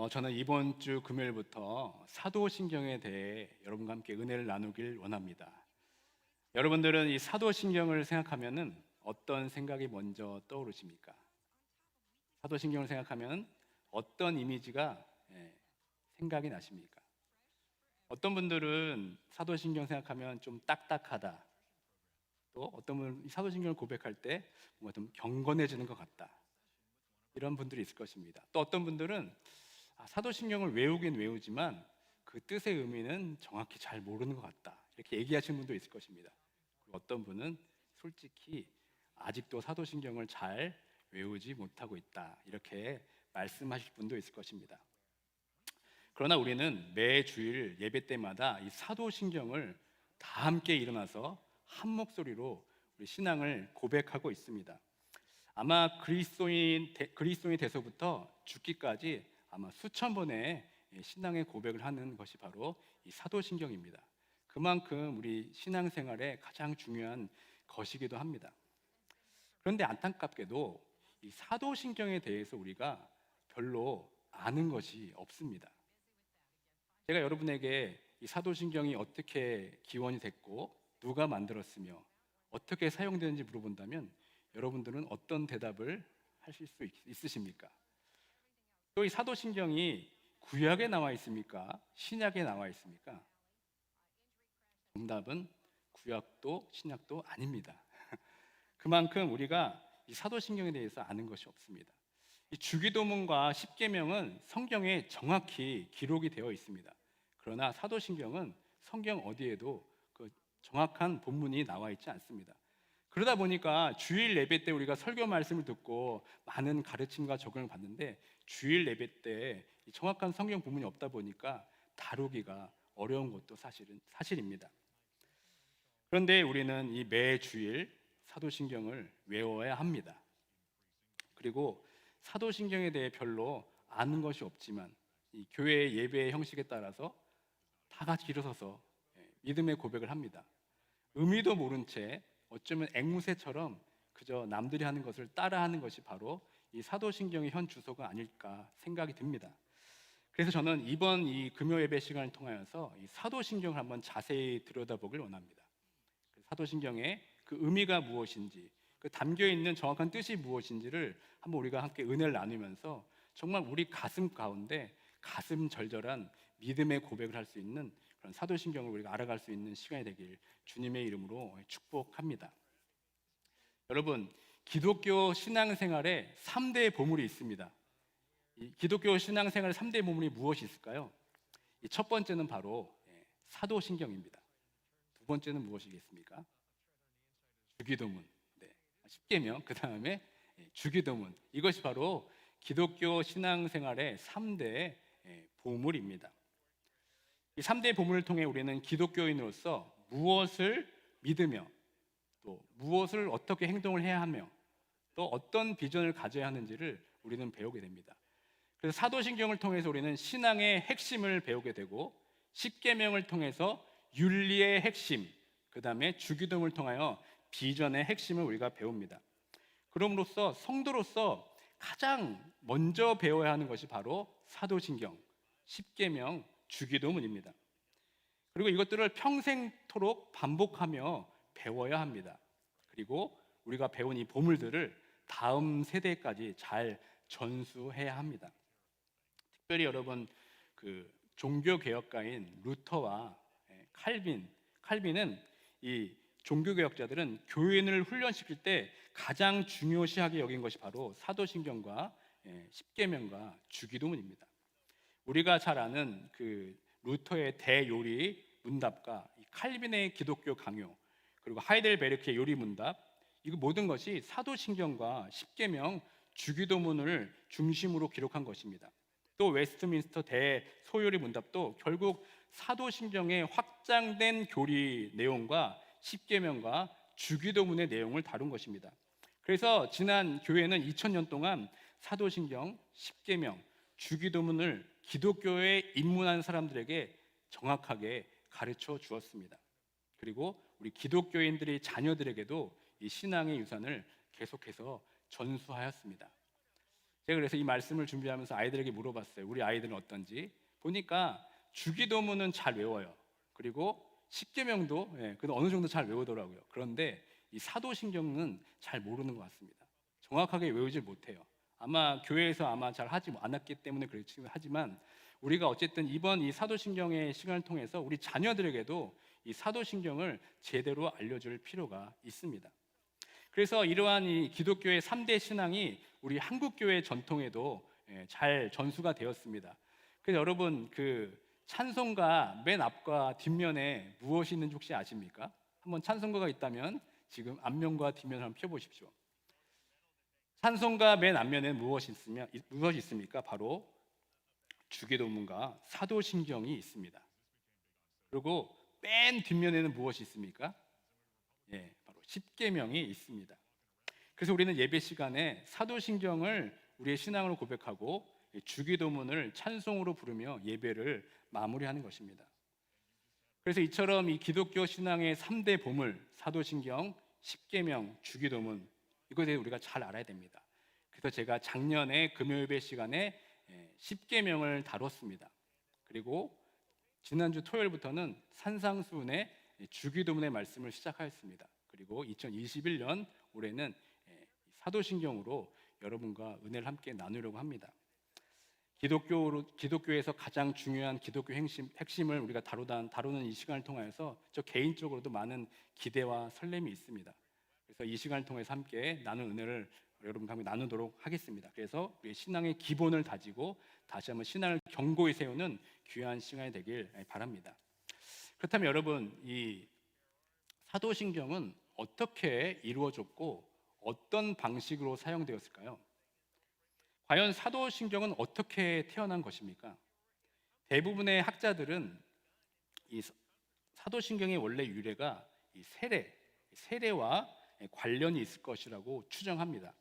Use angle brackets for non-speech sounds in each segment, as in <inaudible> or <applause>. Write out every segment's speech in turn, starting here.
어, 저는 이번 주 금요일부터 사도신경에 대해 여러분과 함께 은혜를 나누길 원합니다. 여러분들은 이 사도신경을 생각하면은 어떤 생각이 먼저 떠오르십니까? 사도신경을 생각하면 어떤 이미지가 예, 생각이 나십니까? 어떤 분들은 사도신경 생각하면 좀 딱딱하다. 또 어떤 분은 이 사도신경을 고백할 때 뭔가 좀 경건해지는 것 같다. 이런 분들이 있을 것입니다. 또 어떤 분들은 아, 사도신경을 외우긴 외우지만 그 뜻의 의미는 정확히 잘 모르는 것 같다. 이렇게 얘기하시는 분도 있을 것입니다. 어떤 분은 솔직히 아직도 사도신경을 잘 외우지 못하고 있다. 이렇게 말씀하실 분도 있을 것입니다. 그러나 우리는 매 주일 예배 때마다 이 사도신경을 다 함께 일어나서 한 목소리로 우리 신앙을 고백하고 있습니다. 아마 그리스도인 대- 그리스도인이 돼서부터 죽기까지 아마 수천 번의 신앙의 고백을 하는 것이 바로 이 사도신경입니다. 그만큼 우리 신앙생활에 가장 중요한 것이기도 합니다. 그런데 안타깝게도 이 사도신경에 대해서 우리가 별로 아는 것이 없습니다. 제가 여러분에게 이 사도신경이 어떻게 기원이 됐고 누가 만들었으며 어떻게 사용되는지 물어본다면 여러분들은 어떤 대답을 하실 수 있- 있으십니까? 또 이 사도신경이 구약에 나와 있습니까? 신약에 나와 있습니까? 정답은 구약도 신약도 아닙니다. <laughs> 그만큼 우리가 이 사도신경에 대해서 아는 것이 없습니다. 이 주기도문과 십계명은 성경에 정확히 기록이 되어 있습니다. 그러나 사도신경은 성경 어디에도 그 정확한 본문이 나와 있지 않습니다. 그러다 보니까 주일 예배 때 우리가 설교 말씀을 듣고 많은 가르침과 적용을 받는데 주일 예배 때이 정확한 성경 본문이 없다 보니까 다루기가 어려운 것도 사실은 사실입니다. 그런데 우리는 이 매 주일 사도신경을 외워야 합니다. 그리고 사도신경에 대해 별로 아는 것이 없지만 이 교회 예배의 형식에 따라서 다 같이 일어서서 예, 믿음의 고백을 합니다. 의미도 모른 채 어쩌면 앵무새처럼 그저 남들이 하는 것을 따라하는 것이 바로 이 사도신경의 현 주소가 아닐까 생각이 듭니다. 그래서 저는 이번 이 금요 예배 시간을 통하여서 이 사도신경을 한번 자세히 들여다보길 원합니다. 그 사도신경의 그 의미가 무엇인지, 그 담겨 있는 정확한 뜻이 무엇인지를 한번 우리가 함께 은혜를 나누면서 정말 우리 가슴 가운데 가슴 절절한 믿음의 고백을 할 수 있는 그런 사도신경을 우리가 알아갈 수 있는 시간이 되길 주님의 이름으로 축복합니다. 여러분, 기독교 신앙생활에 3대의 보물이 있습니다. 이 기독교 신앙생활 3대 보물이 무엇이 있을까요? 이첫 번째는 바로 예, 사도신경입니다. 두 번째는 무엇이겠습니까? 주기도문. 네. 십계명. 그 다음에 주기도문. 이것이 바로 기독교 신앙생활의 3대 보물입니다. 이 3대 보물을 통해 우리는 기독교인으로서 무엇을 믿으며 또 무엇을 어떻게 행동을 해야 하며 또 어떤 비전을 가져야 하는지를 우리는 배우게 됩니다. 그래서 사도신경을 통해서 우리는 신앙의 핵심을 배우게 되고 십계명을 통해서 윤리의 핵심, 그다음에 주기도문을 통하여 비전의 핵심을 우리가 배웁니다. 그럼으로써 성도로서 가장 먼저 배워야 하는 것이 바로 사도신경, 십계명, 주기도문입니다. 그리고 이것들을 평생토록 반복하며 배워야 합니다. 그리고 우리가 배운 이 보물들을 다음 세대까지 잘 전수해야 합니다. 특별히 여러분 그 종교 개혁가인 루터와 예, 칼빈, 칼빈은 이 종교 개혁자들은 교인을 훈련시킬 때 가장 중요시하게 여긴 것이 바로 사도신경과 예, 십계명과 주기도문입니다. 우리가 잘 아는 그 루터의 대요리 문답과 이 칼빈의 기독교 강요 그리고 하이델베르크의 요리 문답 이거 모든 것이 사도신경과 십계명 주기도문을 중심으로 기록한 것입니다. 또 웨스트민스터 대소요리 문답도 결국 사도신경의 확장된 교리 내용과 십계명과 주기도문의 내용을 다룬 것입니다. 그래서 지난 교회는 2000년 동안 사도신경, 십계명, 주기도문을 기독교에 입문한 사람들에게 정확하게 가르쳐 주었습니다. 그리고 우리 기독교인들의 자녀들에게도 이 신앙의 유산을 계속해서 전수하였습니다. 제가 그래서 이 말씀을 준비하면서 아이들에게 물어봤어요. 우리 아이들은 어떤지 보니까 주기도문은 잘 외워요. 그리고 십계명도 예, 그래도 어느 정도 잘 외우더라고요. 그런데 이 사도신경은 잘 모르는 것 같습니다. 정확하게 외우질 못해요. 아마 교회에서 아마 잘 하지 않았기 때문에 그렇지 하지만 우리가 어쨌든 이번 이 사도신경의 시간을 통해서 우리 자녀들에게도 이 사도신경을 제대로 알려줄 필요가 있습니다. 그래서 이러한 이 기독교의 3대 신앙이 우리 한국 교회 전통에도 예, 잘 전수가 되었습니다. 그래서 여러분 그 찬송가 맨 앞과 뒷면에 무엇이 있는지 혹시 아십니까? 한번 찬송가가 있다면 지금 앞면과 뒷면을 한번 펴보십시오. 찬송가 맨 앞면에 무엇이 있으면 무엇이 있습니까? 바로 주기도문과 사도신경이 있습니다. 그리고 맨 뒷면에는 무엇이 있습니까? 예, 십계명이 있습니다. 그래서 우리는 예배 시간에 사도신경을 우리의 신앙으로 고백하고 주기도문을 찬송으로 부르며 예배를 마무리하는 것입니다. 그래서 이처럼 이 기독교 신앙의 3대 보물 사도신경, 십계명, 주기도문 이것에 대해 우리가 잘 알아야 됩니다. 그래서 제가 작년에 금요 예배 시간에 예, 십계명을 다뤘습니다. 그리고 지난주 토요일부터는 산상수훈의 주기도문의 말씀을 시작하였습니다. 그리고 2021년 올해는 예, 사도신경으로 여러분과 은혜를 함께 나누려고 합니다. 기독교 기독교에서 가장 중요한 기독교 핵심, 핵심을 우리가 다루다, 다루는 이 시간을 통하여서 저 개인적으로도 많은 기대와 설렘이 있습니다. 그래서 이 시간을 통해서 함께 나눈 은혜를 여러분과 함께 나누도록 하겠습니다. 그래서 우리 신앙의 기본을 다지고 다시 한번 신앙을 견고히 세우는 귀한 시간이 되길 바랍니다. 그렇다면 여러분 이 사도신경은 어떻게 이루어졌고 어떤 방식으로 사용되었을까요? 과연 사도신경은 어떻게 태어난 것입니까? 대부분의 학자들은 이 사도신경의 원래 유래가 이 세례, 세례와 관련이 있을 것이라고 추정합니다.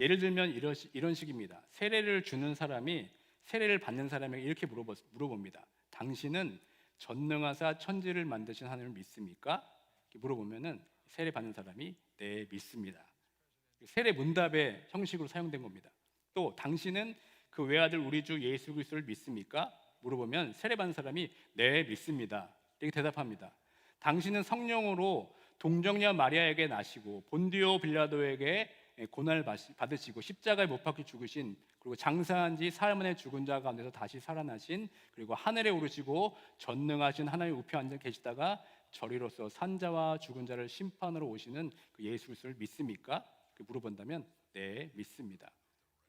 예를 들면 이런, 이런 식입니다. 세례를 주는 사람이 세례를 받는 사람에게 이렇게 물어봅니다. 당신은 전능하사 천지를 만드신 하나님을 믿습니까? 물어보면은 세례 받는 사람이 네 믿습니다. 세례 문답의 형식으로 사용된 겁니다. 또 당신은 그 외아들 우리 주 예수 그리스도를 믿습니까? 물어보면 세례 받는 사람이 네 믿습니다. 이렇게 대답합니다. 당신은 성령으로 동정녀 마리아에게 나시고 본디오 빌라도에게 고난을 받으시고 십자가에 못 박혀 죽으신 그리고 장사한 지 사흘 만에 죽은 자 가운데서 다시 살아나신 그리고 하늘에 오르시고 전능하신 하나님 우편에 앉아 계시다가 저리로서 산자와 죽은 자를 심판으로 오시는 그 예수 그리스도를 믿습니까? 물어본다면 네 믿습니다.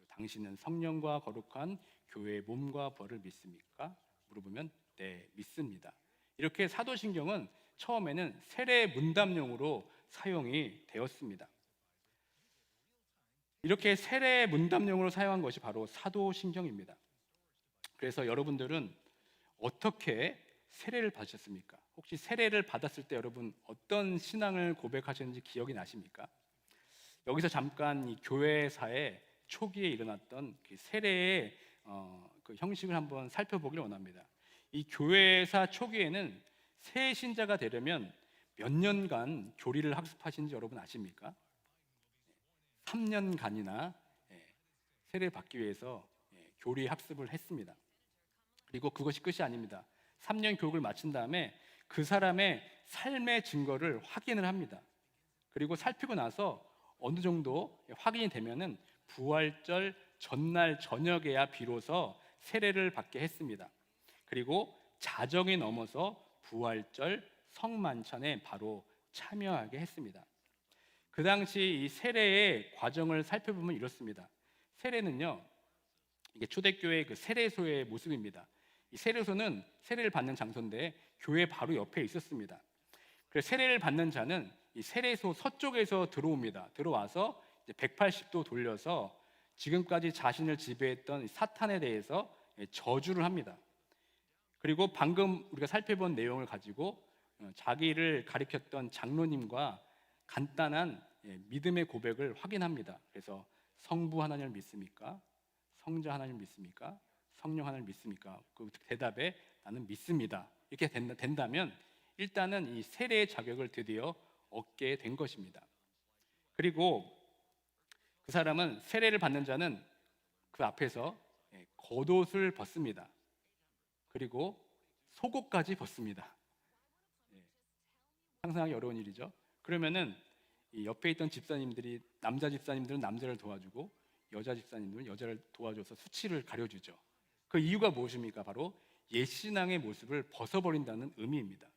당신은 성령과 거룩한 교회의 몸과 벌을 믿습니까? 물어보면 네 믿습니다. 이렇게 사도신경은 처음에는 세례 문답용으로 사용이 되었습니다. 이렇게 세례 문답용으로 사용한 것이 바로 사도신경입니다. 그래서 여러분들은 어떻게 세례를 받으셨습니까? 혹시 세례를 받았을 때 여러분 어떤 신앙을 고백하셨는지 기억이 나십니까? 여기서 잠깐 이 교회사의 초기에 일어났던 그 세례의 어, 그 형식을 한번 살펴보기를 원합니다. 이 교회사 초기에는 새 신자가 되려면 몇 년간 교리를 학습하신지 여러분 아십니까? 3년간이나 예, 세례 받기 위해서 예, 교리 학습을 했습니다. 그리고 그것이 끝이 아닙니다. 3년 교육을 마친 다음에 그 사람의 삶의 증거를 확인을 합니다. 그리고 살피고 나서 어느 정도 확인이 되면은 부활절 전날 저녁에야 비로소 세례를 받게 했습니다. 그리고 자정이 넘어서 부활절 성만찬에 바로 참여하게 했습니다. 그 당시 이 세례의 과정을 살펴보면 이렇습니다. 세례는요, 이게 초대교회 그 세례소의 모습입니다. 이 세례소는 세례를 받는 장소인데 교회 바로 옆에 있었습니다. 그래서 세례를 받는 자는 이 세례소 서쪽에서 들어옵니다. 들어와서 180도 돌려서 지금까지 자신을 지배했던 사탄에 대해서 저주를 합니다. 그리고 방금 우리가 살펴본 내용을 가지고 어, 자기를 가리켰던 장로님과 간단한 예, 믿음의 고백을 확인합니다. 그래서 성부 하나님을 믿습니까? 성자 하나님을 믿습니까? 성령 하나님을 믿습니까? 그 대답에 나는 믿습니다. 이렇게 된다 면 일단은 이 세례의 자격을 드디어 얻게 된 것입니다. 그리고 그 사람은 세례를 받는 자는 그 앞에서 예, 겉옷을 벗습니다. 그리고 속옷까지 벗습니다. 예, 상상하기 어려운 일이죠. 그러면은 이 옆에 있던 집사님들이 남자 집사님들은 남자를 도와주고 여자 집사님들은 여자를 도와줘서 수치를 가려주죠. 그 이유가 무엇입니까? 바로 옛 신앙의 모습을 벗어버린다는 의미입니다.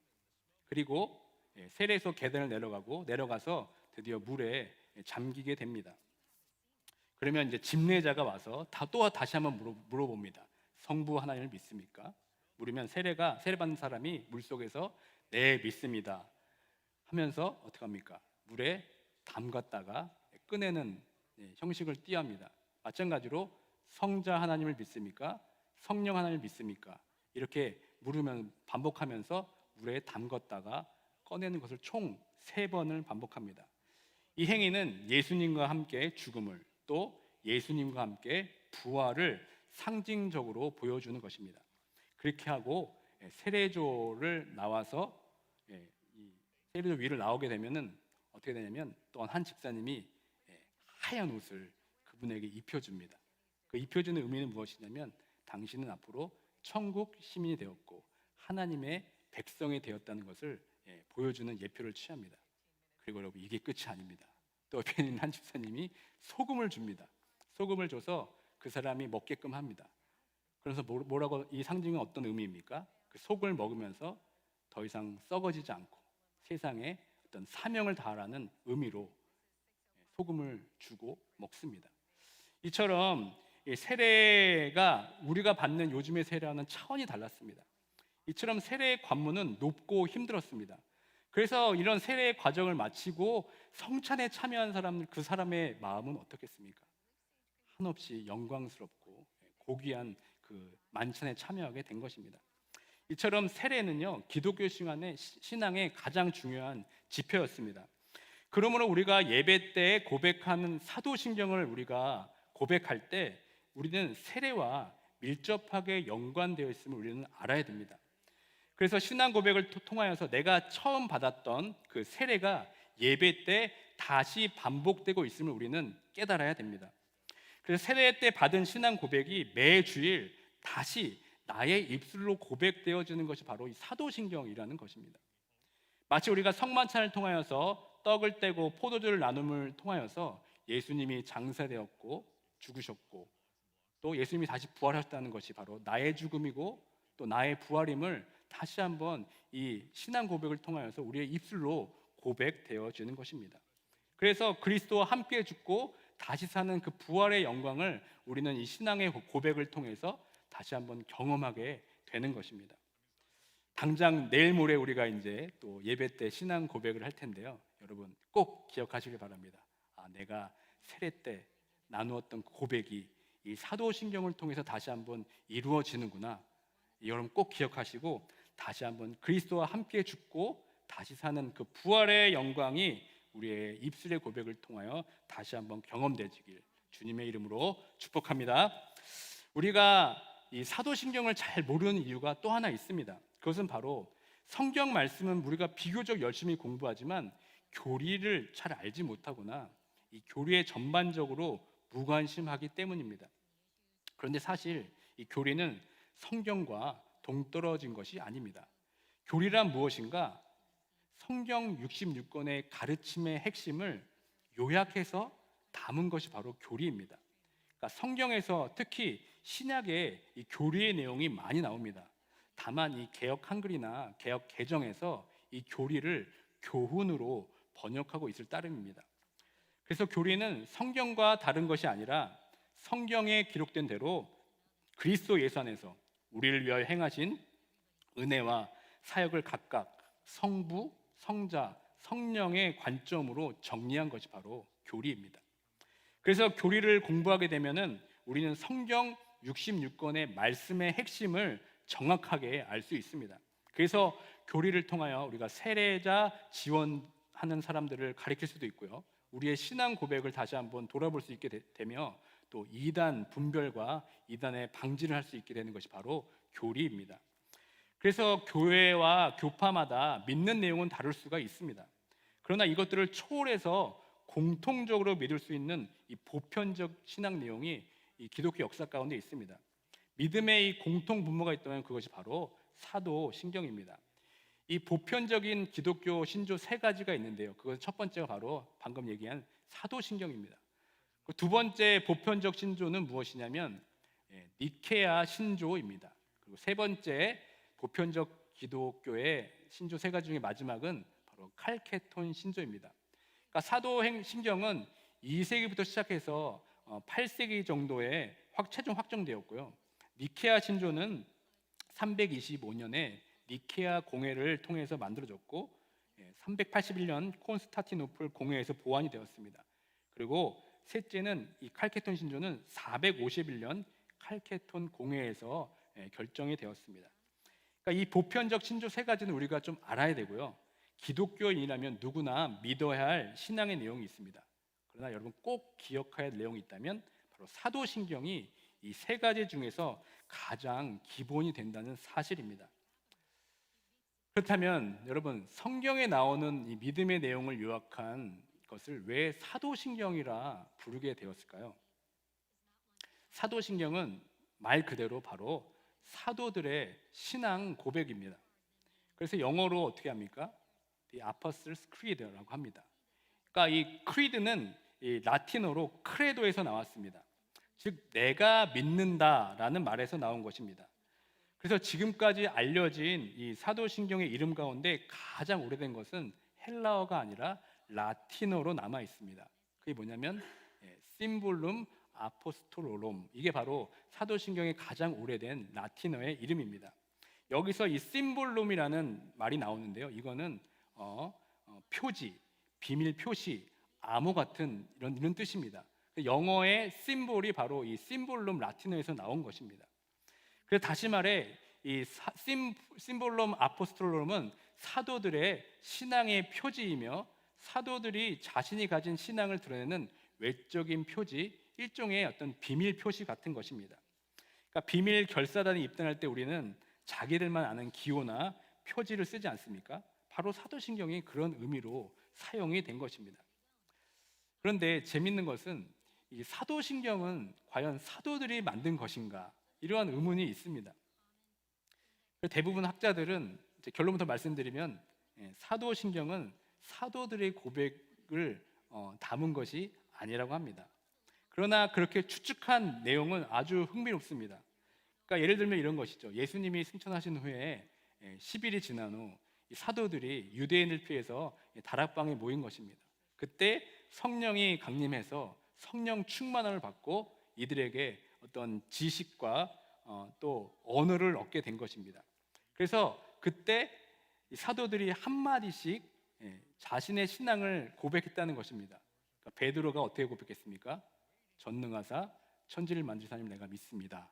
그리고 예, 세례에서 계단을 내려가고 내려가서 드디어 물에 잠기게 됩니다. 그러면 이제 집례자가 와서 다 또 다시 한번 물어, 물어 봅니다. 성부 하나님을 믿습니까? 물으면 세례가 세례 받는 사람이 물 속에서 네 믿습니다. 하면서 어떻게 합니까? 물에 담갔다가 꺼내는 예, 형식을 띠합니다. 마찬가지로 성자 하나님을 믿습니까? 성령 하나님을 믿습니까? 이렇게 물으면 반복하면서 물에 담갔다가 꺼내는 것을 총 세 번을 반복합니다. 이 행위는 예수님과 함께 죽음을 또 예수님과 함께 부활을 상징적으로 보여주는 것입니다. 그렇게 하고 예, 세례조를 나와서 예, 이 세례조 위를 나오게 되면은 어떻게 되냐면 또한 집사님이 예, 하얀 옷을 그분에게 입혀줍니다. 그 입혀주는 의미는 무엇이냐면 당신은 앞으로 천국 시민이 되었고 하나님의 백성이 되었다는 것을 예, 보여주는 예표를 취합니다. 그리고 여러분 이게 끝이 아닙니다. 또 옆에 있는 한 집사님이 소금을 줍니다. 소금을 줘서 그 사람이 먹게끔 합니다. 그래서 뭐- 뭐라고 이 상징은 어떤 의미입니까? 그 속을 먹으면서 더 이상 썩어지지 않고 세상에 어떤 사명을 다하라는 의미로 소금을 주고 먹습니다. 이처럼 이 세례가 우리가 받는 요즘의 세례와는 차원이 달랐습니다. 이처럼 세례의 관문은 높고 힘들었습니다. 그래서 이런 세례의 과정을 마치고 성찬에 참여한 사람 그 사람의 마음은 어떻겠습니까? 한없이 영광스럽고 고귀한 그 만찬에 참여하게 된 것입니다. 이처럼 세례는요 기독교 신앙의 신앙의 가장 중요한 지표였습니다. 그러므로 우리가 예배 때 고백하는 사도신경을 우리가 고백할 때 우리는 세례와 밀접하게 연관되어 있음을 우리는 알아야 됩니다. 그래서 신앙 고백을 토- 통하여서 내가 처음 받았던 그 세례가 예배 때 다시 반복되고 있음을 우리는 깨달아야 됩니다. 그래서 세례 때 받은 신앙 고백이 매 주일 다시 나의 입술로 고백되어지는 것이 바로 이 사도신경이라는 것입니다. 마치 우리가 성만찬을 통하여서 떡을 떼고 포도주를 나눔을 통하여서 예수님이 장사되었고 죽으셨고 또 예수님이 다시 부활하셨다는 것이 바로 나의 죽음이고 또 나의 부활임을 다시 한번 이 신앙 고백을 통하여서 우리의 입술로 고백되어지는 것입니다. 그래서 그리스도와 함께 죽고 다시 사는 그 부활의 영광을 우리는 이 신앙의 고백을 통해서 다시 한번 경험하게 되는 것입니다. 당장 내일 모레 우리가 이제 또 예배 때 신앙 고백을 할 텐데요. 여러분 꼭 기억하시길 바랍니다. 아, 내가 세례 때 나누었던 그 고백이 이 사도신경을 통해서 다시 한번 이루어지는구나. 여러분 꼭 기억하시고 다시 한번 그리스도와 함께 죽고 다시 사는 그 부활의 영광이 우리의 입술의 고백을 통하여 다시 한번 경험되지길 주님의 이름으로 축복합니다. 우리가 이 사도신경을 잘 모르는 이유가 또 하나 있습니다. 그것은 바로 성경 말씀은 우리가 비교적 열심히 공부하지만 교리를 잘 알지 못하거나 이 교리에 전반적으로 무관심하기 때문입니다. 그런데 사실 이 교리는 성경과 동떨어진 것이 아닙니다. 교리란 무엇인가? 성경 66권의 가르침의 핵심을 요약해서 담은 것이 바로 교리입니다. 그러니까 성경에서 특히 신약에 이 교리의 내용이 많이 나옵니다. 다만 이 개혁 한글이나 개혁 개정에서 이 교리를 교훈으로 번역하고 있을 따름입니다. 그래서 교리는 성경과 다른 것이 아니라 성경에 기록된 대로 그리스도 예수 안에서 우리를 위하여 행하신 은혜와 사역을 각각 성부, 성자, 성령의 관점으로 정리한 것이 바로 교리입니다. 그래서 교리를 공부하게 되면은 우리는 성경 66권의 말씀의 핵심을 정확하게 알 수 있습니다. 그래서 교리를 통하여 우리가 세례자 지원하는 사람들을 가리킬 수도 있고요. 우리의 신앙 고백을 다시 한번 돌아볼 수 있게 되며 또 이단 분별과 이단의 방지를 할 수 있게 되는 것이 바로 교리입니다. 그래서 교회와 교파마다 믿는 내용은 다를 수가 있습니다. 그러나 이것들을 초월해서 공통적으로 믿을 수 있는 이 보편적 신앙 내용이 이 기독교 역사 가운데 있습니다. 믿음의 이 공통 분모가 있다면 그것이 바로 사도 신경입니다. 이 보편적인 기독교 신조 세 가지가 있는데요. 그것 첫 번째가 바로 방금 얘기한 사도 신경입니다. 그두 번째 보편적 신조는 무엇이냐면 예, 니케아 신조입니다. 그리고 세 번째 보편적 기독교의 신조 세 가지 중에 마지막은 바로 칼케톤 신조입니다. 그러니까 사도행 신경은 2세기부터 시작해서 8세기 정도에 확 최종 확정되었고요. 니케아 신조는 325년에 니케아 공회를 통해서 만들어졌고 381년 콘스타티노플 공회에서 보완이 되었습니다. 그리고 셋째는 이 칼케톤 신조는 451년 칼케톤 공회에서 예, 결정이 되었습니다. 그러니까 이 보편적 신조 세 가지는 우리가 좀 알아야 되고요. 기독교인이라면 누구나 믿어야 할 신앙의 내용이 있습니다. 그러나 여러분 꼭 기억해야 할 내용이 있다면 바로 사도신경이 이 세 가지 중에서 가장 기본이 된다는 사실입니다. 그렇다면 여러분 성경에 나오는 이 믿음의 내용을 요약한 것을 왜 사도신경이라 부르게 되었을까요? 사도신경은 말 그대로 바로 사도들의 신앙 고백입니다. 그래서 영어로 어떻게 합니까? The Apostles' Creed라고 합니다. 그러니까 이 creed는 이 라틴어로 크레도에서 나왔습니다. 즉 내가 믿는다라는 말에서 나온 것입니다. 그래서 지금까지 알려진 이 사도신경의 이름 가운데 가장 오래된 것은 헬라어가 아니라 라틴어로 남아 있습니다. 그게 뭐냐면 심볼룸 아포스톨로롬 이게 바로 사도신경의 가장 오래된 라틴어의 이름입니다. 여기서 이 심볼룸이라는 말이 나오는데요. 이거는 어, 어, 표지, 비밀 표시, 암호 같은 이런 이런 뜻입니다. 영어의 심볼이 바로 이 심볼룸 라틴어에서 나온 것입니다. 그래서 다시 말해 이 사, 심, 심볼룸 아포스톨롬은 사도들의 신앙의 표지이며 사도들이 자신이 가진 신앙을 드러내는 외적인 표지, 일종의 어떤 비밀 표시 같은 것입니다. 그러니까 비밀 결사단에 입단할 때 우리는 자기들만 아는 기호나 표지를 쓰지 않습니까? 바로 사도신경이 그런 의미로 사용이 된 것입니다. 그런데 재밌는 것은 이 사도신경은 과연 사도들이 만든 것인가? 이러한 의문이 있습니다. 대부분 학자들은 결론부터 말씀드리면 예, 사도신경은 사도들의 고백을 어, 담은 것이 아니라고 합니다. 그러나 그렇게 추측한 내용은 아주 흥미롭습니다. 그러니까 예를 들면 이런 것이죠. 예수님이 승천하신 후에 10일이 지난 후 사도들이 유대인을 피해서 다락방에 모인 것입니다. 그때 성령이 강림해서 성령 충만함을 받고 이들에게 어떤 지식과 어, 또 언어를 얻게 된 것입니다. 그래서 그때 사도들이 한 마디씩 예, 자신의 신앙을 고백했다는 것입니다. 그러니까 베드로가 어떻게 고백했습니까? 전능하사 천지를 하나님 내가 믿습니다.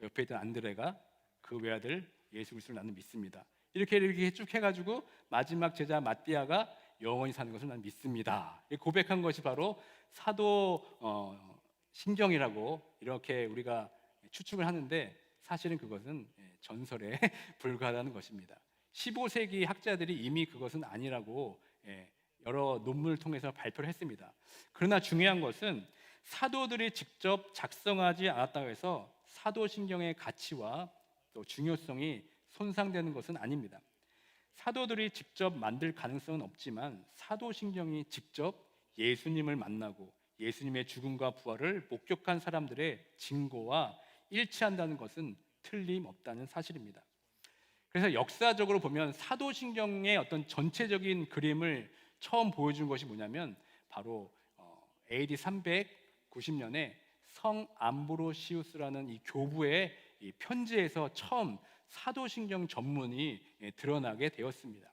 옆에 있던 안드레가 그 외아들 예수 그리스도를 나는 믿습니다. 이렇게 이렇게 쭉 해가지고 마지막 제자 마띠아가 영원히 사는 것을 난 믿습니다. 고백한 것이 바로 사도 어, 신경이라고 이렇게 우리가 추측을 하는데 사실은 그것은 예, 전설에 <laughs> 불과하다는 것입니다. 15세기 학자들이 이미 그것은 아니라고 예, 여러 논문을 통해서 발표를 했습니다. 그러나 중요한 것은 사도들이 직접 작성하지 않았다고 해서 사도신경의 가치와 또 중요성이 손상되는 것은 아닙니다. 사도들이 직접 만들 가능성은 없지만 사도신경이 직접 예수님을 만나고 예수님의 죽음과 부활을 목격한 사람들의 증거와 일치한다는 것은 틀림없다는 사실입니다. 그래서 역사적으로 보면 사도신경의 어떤 전체적인 그림을 처음 보여준 것이 뭐냐면 바로 어, AD 390년에 성 암브로시우스라는 이 교부의 이 편지에서 처음 사도신경 전문이 예, 드러나게 되었습니다.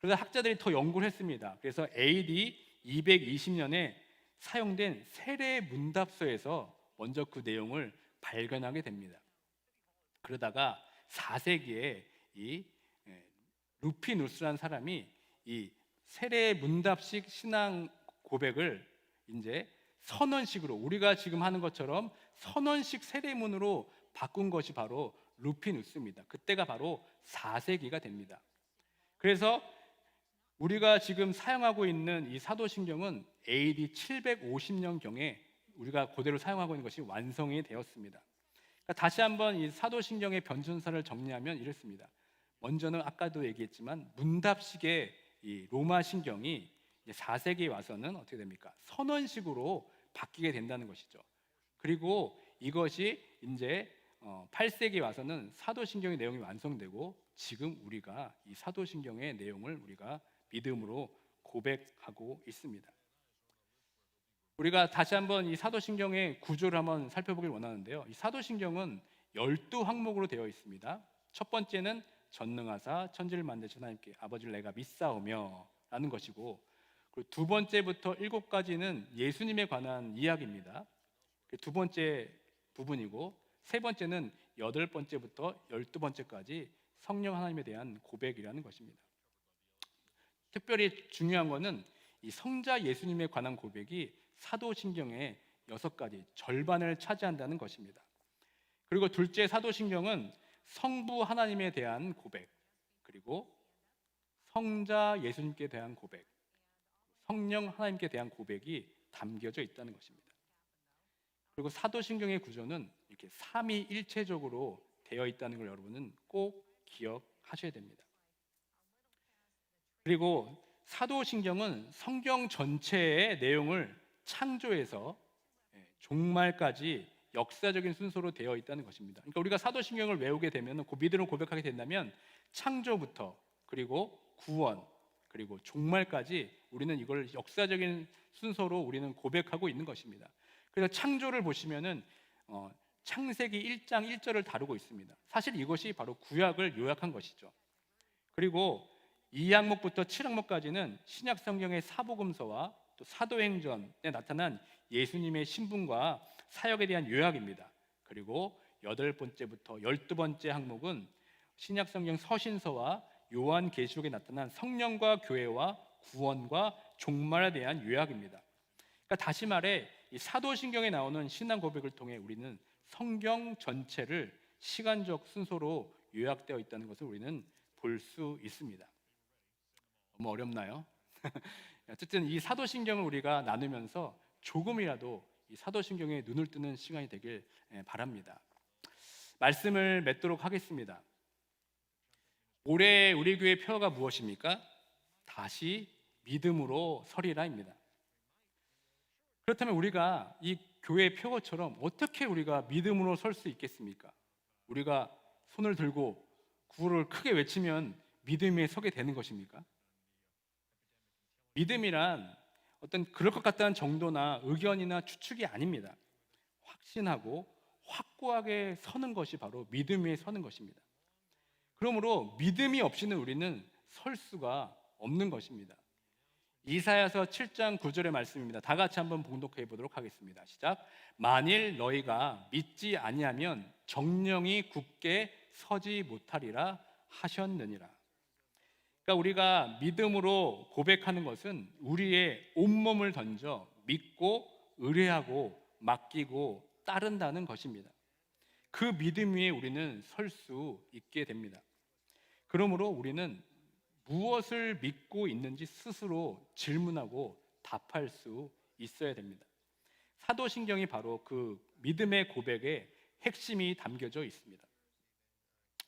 그래서 학자들이 더 연구를 했습니다. 그래서 AD 220년에 사용된 세례 문답서에서 먼저 그 내용을 발견하게 됩니다. 그러다가 4세기에 이 예, 루피누스라는 사람이 이 세례 문답식 신앙 고백을 이제 선언식으로 우리가 지금 하는 것처럼 선언식 세례문으로 바꾼 것이 바로 루피누스입니다. 그때가 바로 4세기가 됩니다. 그래서 우리가 지금 사용하고 있는 이 사도신경은 AD 750년 경에 우리가 그대로 사용하고 있는 것이 완성이 되었습니다. 그러니까 다시 한번 이 사도신경의 변준사를 정리하면 이렇습니다. 먼저는 아까도 얘기했지만 문답식의 이 로마 신경이 이제 4세기에 와서는 어떻게 됩니까? 선언식으로 바뀌게 된다는 것이죠. 그리고 이것이 이제 어, 8세기에 와서는 사도신경의 내용이 완성되고 지금 우리가 이 사도신경의 내용을 우리가 믿음으로 고백하고 있습니다. 우리가 다시 한번 이 사도신경의 구조를 한번 살펴보길 원하는데요. 이 사도신경은 12항목으로 되어 있습니다. 첫 번째는 전능하사 천지를 만드신 하나님께 아버지를 내가 믿사오며 라는 것이고 그리고 두 번째부터 일곱 가지는 예수님에 관한 이야기입니다. 그두 번째 부분이고 세 번째는 여덟 번째부터 열두 번째까지 성령 하나님에 대한 고백이라는 것입니다. 특별히 중요한 것은 이 성자 예수님에 관한 고백이 사도신경의 여섯 가지 절반을 차지한다는 것입니다. 그리고 둘째 사도신경은 성부 하나님에 대한 고백, 그리고 성자 예수님께 대한 고백, 성령 하나님께 대한 고백이 담겨져 있다는 것입니다. 그리고 사도신경의 구조는 이렇게 삼위일체적으로 되어 있다는 걸 여러분은 꼭 기억하셔야 됩니다. 그리고 사도신경은 성경 전체의 내용을 창조에서 예, 종말까지 역사적인 순서로 되어 있다는 것입니다. 그러니까 우리가 사도신경을 외우게 되면 그 믿음을 고백하게 된다면 창조부터 그리고 구원 그리고 종말까지 우리는 이걸 역사적인 순서로 우리는 고백하고 있는 것입니다. 그래서 창조를 보시면은 어, 창세기 1장 1절을 다루고 있습니다. 사실 이것이 바로 구약을 요약한 것이죠. 그리고 2항목부터 7항목까지는 신약 성경의 사복음서와 또 사도행전에 나타난 예수님의 신분과 사역에 대한 요약입니다. 그리고 여덟 번째부터 열두 번째 항목은 신약 성경 서신서와 요한 계시록에 나타난 성령과 교회와 구원과 종말에 대한 요약입니다. 그러니까 다시 말해 이 사도신경에 나오는 신앙 고백을 통해 우리는 성경 전체를 시간적 순서로 요약되어 있다는 것을 우리는 볼 수 있습니다. 너무 어렵나요? <laughs> 어쨌든 이 사도신경을 우리가 나누면서 조금이라도 이 사도신경에 눈을 뜨는 시간이 되길 예, 바랍니다. 말씀을 맺도록 하겠습니다. 올해 우리 교회 표어가 무엇입니까? 다시 믿음으로 서리라입니다. 그렇다면 우리가 이 교회 표어처럼 어떻게 우리가 믿음으로 설 수 있겠습니까? 우리가 손을 들고 구호를 크게 외치면 믿음에 서게 되는 것입니까? 믿음이란 어떤 그럴 것 같다는 정도나 의견이나 추측이 아닙니다. 확신하고 확고하게 서는 것이 바로 믿음 위에 서는 것입니다. 그러므로 믿음이 없이는 우리는 설 수가 없는 것입니다. 이사야서 7장 9절의 말씀입니다. 다 같이 한번 봉독해 보도록 하겠습니다. 시작. 만일 너희가 믿지 아니하면 정령이 굳게 서지 못하리라 하셨느니라. 그러니까 우리가 믿음으로 고백하는 것은 우리의 온몸을 던져 믿고 의뢰하고 맡기고 따른다는 것입니다. 그 믿음 위에 우리는 설 수 있게 됩니다. 그러므로 우리는 무엇을 믿고 있는지 스스로 질문하고 답할 수 있어야 됩니다. 사도신경이 바로 그 믿음의 고백의 핵심이 담겨져 있습니다.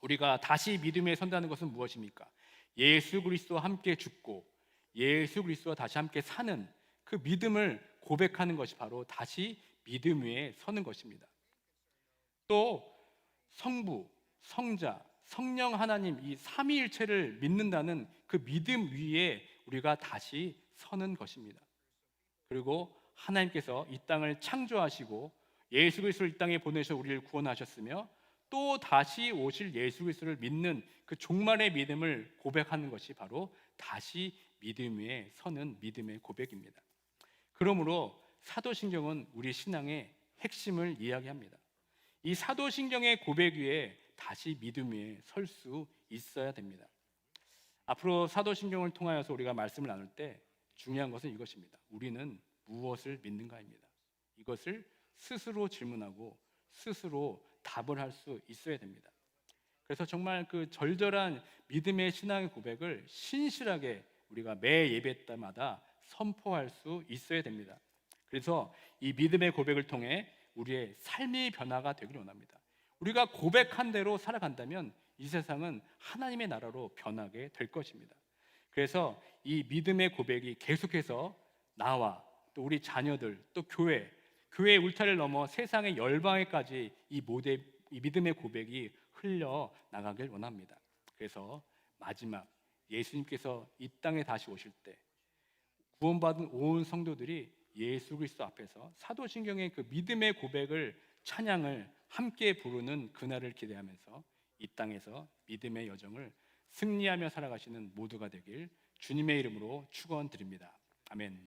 우리가 다시 믿음에 선다는 것은 무엇입니까? 예수 그리스도와 함께 죽고 예수 그리스도와 다시 함께 사는 그 믿음을 고백하는 것이 바로 다시 믿음 위에 서는 것입니다. 또 성부, 성자, 성령 하나님 이 삼위일체를 믿는다는 그 믿음 위에 우리가 다시 서는 것입니다. 그리고 하나님께서 이 땅을 창조하시고 예수 그리스도를 이 땅에 보내셔 우리를 구원하셨으며 또 다시 오실 예수 그리스도를 믿는 그 종말의 믿음을 고백하는 것이 바로 다시 믿음 위에 서는 믿음의 고백입니다. 그러므로 사도신경은 우리 신앙의 핵심을 이야기합니다. 이 사도신경의 고백 위에 다시 믿음 위에 설 수 있어야 됩니다. 앞으로 사도신경을 통하여서 우리가 말씀을 나눌 때 중요한 것은 이것입니다. 우리는 무엇을 믿는가입니다. 이것을 스스로 질문하고 스스로 답을 할 수 있어야 됩니다. 그래서 정말 그 절절한 믿음의 신앙의 고백을 신실하게 우리가 매 예배 때마다 선포할 수 있어야 됩니다. 그래서 이 믿음의 고백을 통해 우리의 삶의 변화가 되기를 원합니다. 우리가 고백한 대로 살아간다면 이 세상은 하나님의 나라로 변하게 될 것입니다. 그래서 이 믿음의 고백이 계속해서 나와 또 우리 자녀들 또 교회 교회의 울타리를 넘어 세상의 열방에까지 이 모대 이 믿음의 고백이 흘려 나가길 원합니다. 그래서 마지막 예수님께서 이 땅에 다시 오실 때 구원받은 온 성도들이 예수 그리스도 앞에서 사도신경의 그 믿음의 고백을 찬양을 함께 부르는 그날을 기대하면서 이 땅에서 믿음의 여정을 승리하며 살아가시는 모두가 되길 주님의 이름으로 축원드립니다. 아멘.